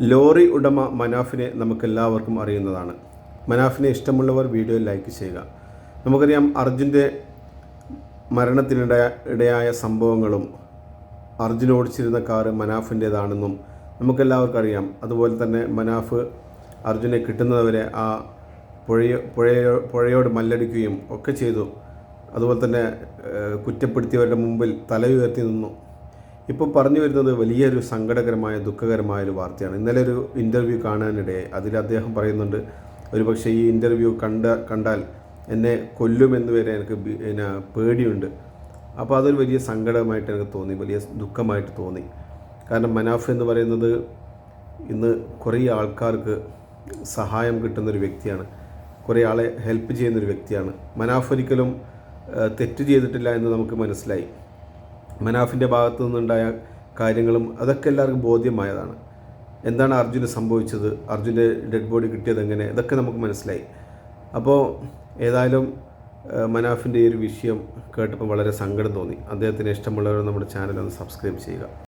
Lorry ഉടമ മനാഫിനെ നമുക്കെല്ലാവർക്കും അറിയുന്നതാണ്. മനാഫിനെ ഇഷ്ടമുള്ളവർ വീഡിയോ ലൈക്ക് ചെയ്യുക. നമുക്കറിയാം അർജുന്റെ മരണത്തിനിടയ ഇടയായ സംഭവങ്ങളും അർജുൻ ഓടിച്ചിരുന്ന കാറ് മനാഫിന്റേതാണെന്നും നമുക്കെല്ലാവർക്കും അറിയാം. അതുപോലെ തന്നെ മനാഫ് അർജുനെ കിട്ടുന്നതുവരെ ആ പുഴയോ പുഴയോ പുഴയോട് മല്ലടിക്കുകയും ഒക്കെ ചെയ്തു. അതുപോലെ തന്നെ കുറ്റപ്പെടുത്തിയവരുടെ മുമ്പിൽ തല ഉയർത്തി നിന്നു. ഇപ്പോൾ പറഞ്ഞു വരുന്നത് വലിയൊരു സങ്കടകരമായ ദുഃഖകരമായ ഒരു വാർത്തയാണ്. ഇന്നലെ ഒരു ഇന്റർവ്യൂ കാണാനിടയായി അതിൽ അദ്ദേഹം പറയുന്നുണ്ട് ഒരുപക്ഷെ ഈ ഇന്റർവ്യൂ കണ്ട കണ്ടാൽ എന്നെ കൊല്ലുമെന്ന് വരെ എനിക്ക് പിന്നെ പേടിയുണ്ട്. അപ്പോൾ അതൊരു വലിയ സങ്കടമായിട്ട് എനിക്ക് തോന്നി വലിയ ദുഃഖമായിട്ട് തോന്നി. കാരണം മനാഫ് എന്ന് പറയുന്നത് ഇന്ന് കുറേ ആൾക്കാർക്ക് സഹായം കിട്ടുന്നൊരു വ്യക്തിയാണ്. കുറേ ആളെ ഹെൽപ്പ് ചെയ്യുന്നൊരു വ്യക്തിയാണ്. മനാഫ് ഒരിക്കലും തെറ്റ് ചെയ്തിട്ടില്ല എന്ന് നമുക്ക് മനസ്സിലായി. മനാഫിന്റെ ഭാഗത്തു നിന്നുണ്ടായ കാര്യങ്ങളും അതൊക്കെ എല്ലാവർക്കും ബോധ്യമായതാണ്. എന്താണ് അർജുന് സംഭവിച്ചത്? അർജുന്റെ ഡെഡ് ബോഡി കിട്ടിയത് എങ്ങനെ? ഇതൊക്കെ നമുക്ക് മനസ്സിലായി. അപ്പോൾ ഏതായാലും മനാഫിന്റെ ഈ ഒരു വിഷയം കേട്ടപ്പോൾ വളരെ സങ്കടം തോന്നി. അദ്ദേഹത്തിന് ഇഷ്ടമുള്ളവർ നമ്മുടെ ചാനൽ ഒന്ന് സബ്സ്ക്രൈബ് ചെയ്യുക.